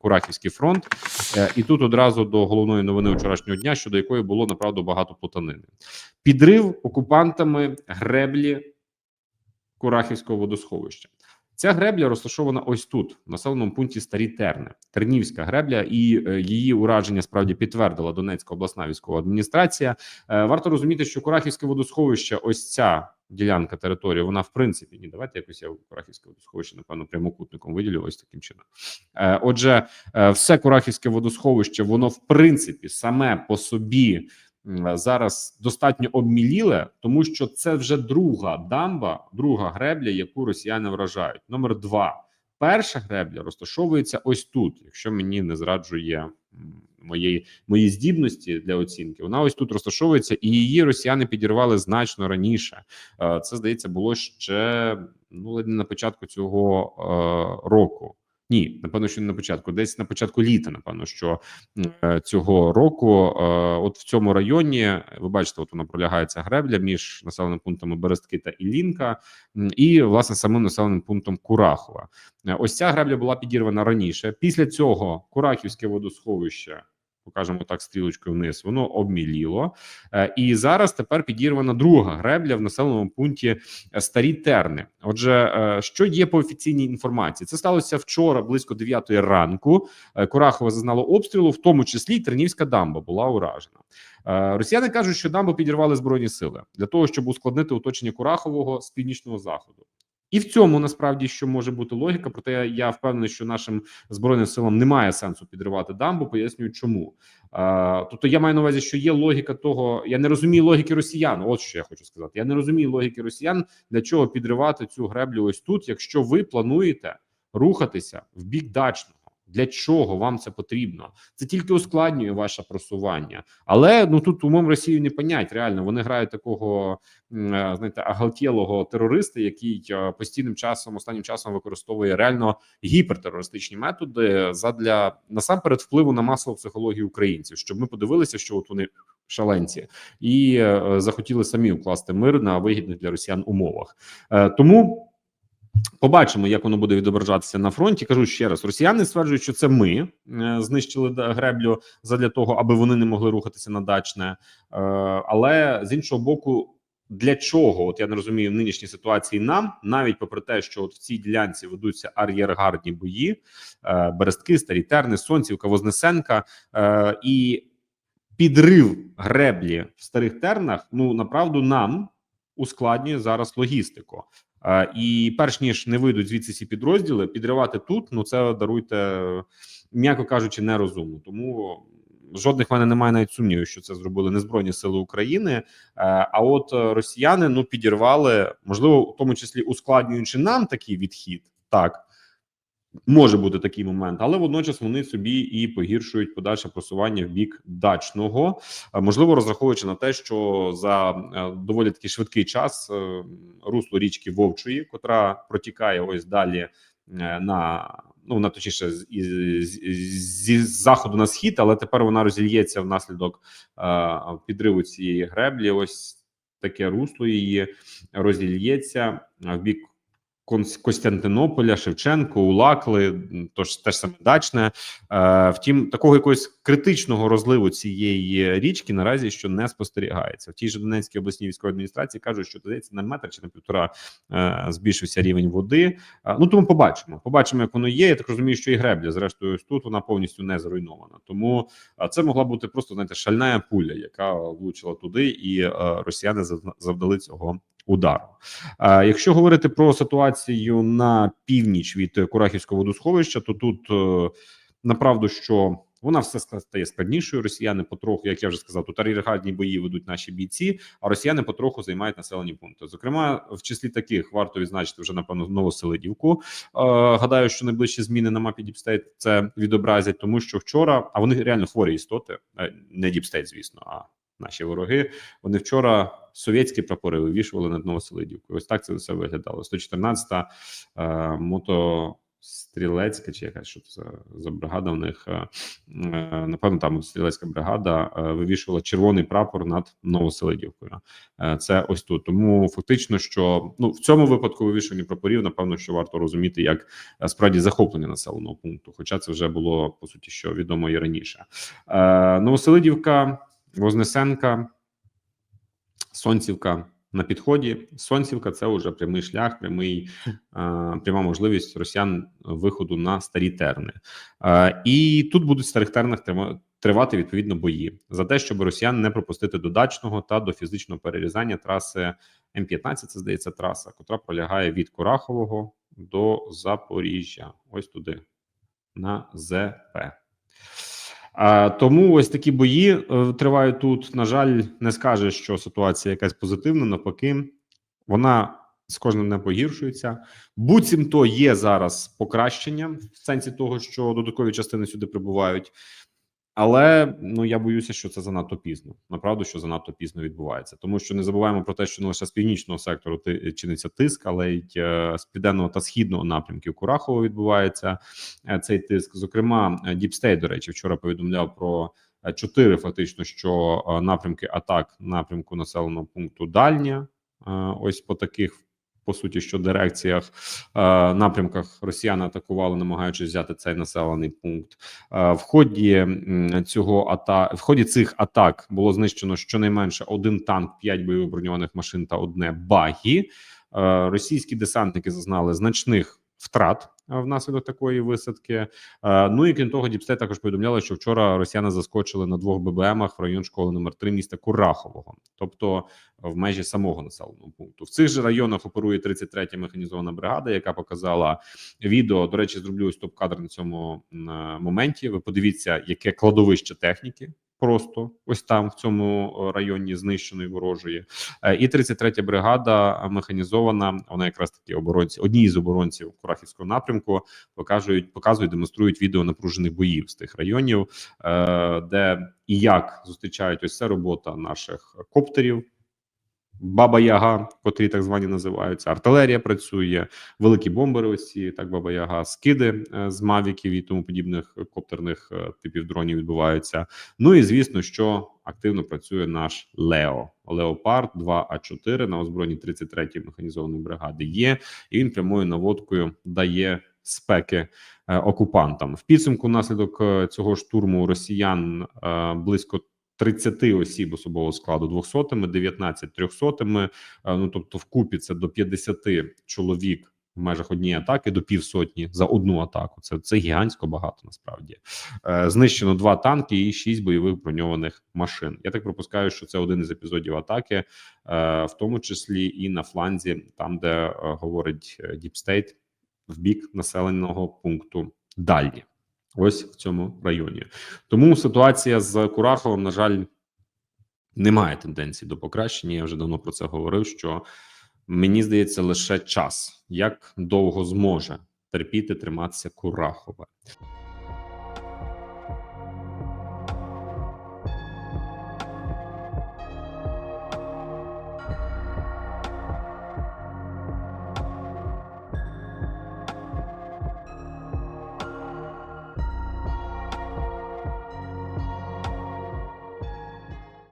Курахівський фронт. Е, І тут одразу до головної новини вчорашнього дня, щодо якої було направду багато плутанини. Підрив окупантами греблі Курахівського водосховища. Ця гребля розташована ось тут, в населеному пункті Старі Терни, Тернівська гребля, і е, її ураження справді підтвердила Донецька обласна військова адміністрація. Е, варто розуміти, що Курахівське водосховище, ось ця ділянка території, вона в принципі ні. Давайте якось я Курахівське водосховище, напевно, прямокутником виділю ось таким чином. Е, отже, е, все Курахівське водосховище, воно в принципі саме по собі зараз достатньо обміліле, тому що це вже друга дамба, друга гребля, яку росіяни вражають. Номер два. Перша гребля розташовується ось тут, якщо мені не зраджує моєї мої здібності для оцінки. Вона ось тут розташовується, і її росіяни підірвали значно раніше. Е, Це здається було ще ну ледь не на початку цього е, року. Ні, напевно, що не на початку, десь на початку літа, напевно, що е, цього року, е, от в цьому районі, ви бачите, от вона пролягається гребля між населеними пунктами Берестки та Ілінка, і власне самим населеним пунктом Курахова. Е, Ось ця гребля була підірвана раніше. Після цього Курахівське водосховище. Покажемо так стрілочкою вниз, воно обміліло, Е, і зараз тепер підірвана друга гребля в населеному пункті е, Старі Терни. Отже, е, що є по офіційній інформації? Це сталося вчора близько 9 ранку. Курахова зазнало обстрілу, в тому числі й Тернівська дамба була уражена. Росіяни кажуть, що дамбу підірвали збройні сили для того, щоб ускладнити оточення Курахового з північного заходу. І в цьому насправді що може бути логіка, проте я впевнений, що нашим збройним силам немає сенсу підривати дамбу. Пояснюю, чому Е, тобто я маю на увазі, що є логіка того. Я не розумію логіки росіян. От що я хочу сказати. Я не розумію логіки росіян для чого підривати цю греблю ось тут, якщо ви плануєте рухатися в бік дачного. Для чого вам це потрібно? Це тільки ускладнює ваше просування, але ну тут умом Росію не понять. Реально вони грають такого е, знаєте, агалтєлого терориста, який е, постійним часом, останнім часом використовує реально гіпертерористичні методи задля насамперед впливу на масову психологію українців, щоб ми подивилися, що от вони шаленці, і е, захотіли самі укласти мир на вигідних для росіян умовах. Тому. Побачимо, як воно буде відображатися на фронті. Кажу ще раз: росіяни стверджують, що це ми е, знищили греблю задля того, аби вони не могли рухатися на дачне. Е, але з іншого боку, для чого? От я не розумію в нинішній ситуації нам, навіть попри те, що от в цій ділянці ведуться ар'єргардні бої, е, Берестки, Старі Терни, Сонцівка, Вознесенка і підрив греблі в старих тернах. Ну направду нам ускладнює зараз логістику. І перш ніж не вийдуть звідси ці підрозділи, підривати тут. Ну це даруйте, м'яко кажучи, нерозумно. Тому жодних в мене немає навіть сумнівів, що це зробили не збройні сили України. Е, А от росіяни ну підірвали, можливо, в тому числі ускладнюючи нам такий відхід, так. Може бути такий момент, але водночас вони собі і погіршують подальше просування в бік дачного, Е, можливо, розраховуючи на те, що за е, доволі такий швидкий час е, русло річки Вовчої, котра протікає ось далі на ну на точніше зі заходу на схід, але тепер вона розільється внаслідок підриву цієї греблі. Ось таке русло її розільється в бік. Костянтинополя, Шевченко, Улакли, тож теж саме дачне. Е, втім, такого якогось критичного розливу цієї річки наразі що не спостерігається. В тій же Донецькій обласній військовій адміністрації кажуть, що здається на метр чи на півтора е, збільшився рівень води. Е, ну тому побачимо. Побачимо, як воно є. Я так розумію, що і гребля, зрештою, тут вона повністю не зруйнована. Тому е, це могла бути просто знаєте, шальна пуля, яка влучила туди, і росіяни завда- завдали цього удару. Якщо говорити про ситуацію на північ від Курахівського водосховища, то тут направду, що вона все стає складнішою. Росіяни потроху, як я вже сказав, тут ар'єргардні бої ведуть наші бійці, а росіяни потроху займають населені пункти. Зокрема, в числі таких варто відзначити вже напевно Новоселидівку. Е, гадаю, що найближчі зміни на мапі Діпстейт це відобразять, тому що вчора, а вони реально хворі істоти, е, не Діпстейт, звісно, а наші вороги. Вони вчора совєтські прапори вивішували над Новоселидівкою. Ось так це все виглядало. 114-та е, мото Стрілецька, чи якась що це за, бригада в них е, е, напевно, там стрілецька бригада е, вивішувала червоний прапор над Новоселидівкою. Це ось тут. Тому фактично, що ну в цьому випадку вивішування прапорів, напевно, що варто розуміти як справді захоплення населеного пункту. Хоча це вже було по суті, що відомо і раніше. Новоселидівка, Вознесенка, Сонцівка. На підході Сонцівка це вже прямий шлях, прямий пряма можливість росіян виходу на старі терни. І тут будуть в старих тернах тривати відповідно бої за те, щоб росіян не пропустити до дачного та до фізичного перерізання траси М15, Це здається траса, котра пролягає від Курахового до Запоріжжя. Ось туди на ЗП. Тому ось такі бої е, тривають тут. На жаль, не скаже, що ситуація якась позитивна. Навпаки, вона з кожним не погіршується. Буцімто є зараз покращення в сенсі того, що додаткові частини сюди прибувають. Але ну я боюся, що це занадто пізно. Направду, що занадто пізно відбувається, тому що не забуваємо про те, що не лише з північного сектору ти чиниться тиск, але й е, з південного та східного напрямків Курахово відбувається е, цей тиск. Зокрема, е, State, до речі, вчора повідомляв про е, чотири фактично, що е, напрямки атак напрямку населеного пункту Дальня. Е, Ось по таких. По суті, що дирекціях е, напрямках росіяни атакували, намагаючись взяти цей населений пункт. Е, в ході цього ата в ході цих атак було знищено щонайменше один танк, п'ять бойових броньованих машин та одне багі. Е, Російські десантники зазнали значних втрат внаслідок такої висадки. Е, Ну і крім того, Діпстей також повідомляли, що вчора росіяни заскочили на двох ББМах в район школи номер 3 міста Курахового, тобто в межі самого населеного пункту. В цих же районах оперує 33-я механізована бригада, яка показала відео. До речі, зроблю ось топ-кадр на цьому е, моменті. Ви подивіться, яке кладовище техніки. Просто ось там в цьому е, районі знищеної ворожої, Е, і 33-я бригада механізована. Вона якраз таки оборонці, одні з оборонців Курахівського напрямку покажуть, показують, демонструють відео напружених боїв з тих районів, е, де і як зустрічають ось це робота наших коптерів. Баба Яга, котрі так звані називаються, артилерія працює, великі бомбери. Ось ці так Баба Яга, скиди е, з мавіків і тому подібних коптерних е, типів дронів відбуваються. Ну і звісно, що активно працює наш Лео Леопард 2 а 4 на озброєнні 33-ї механізованої бригади. Є і він прямою наводкою дає спеки е, окупантам. В підсумку наслідок цього штурму росіян близько 30 осіб особового складу 200, 19 300, е, ну тобто вкупі це до 50 чоловік в межах однієї атаки до півсотні за одну атаку. Це це гігантсько багато насправді. Е, знищено два танки і шість бойових броньованих машин. Я так пропускаю, що це один із епізодів атаки, е, в тому числі і на фланзі, там де е, говорить State, в бік населеного пункту далі. Ось в цьому районі. Тому ситуація з Кураховим, на жаль, немає тенденції до покращення. Я вже давно про це говорив. Що мені здається, лише час, як довго зможе терпіти триматися Курахове.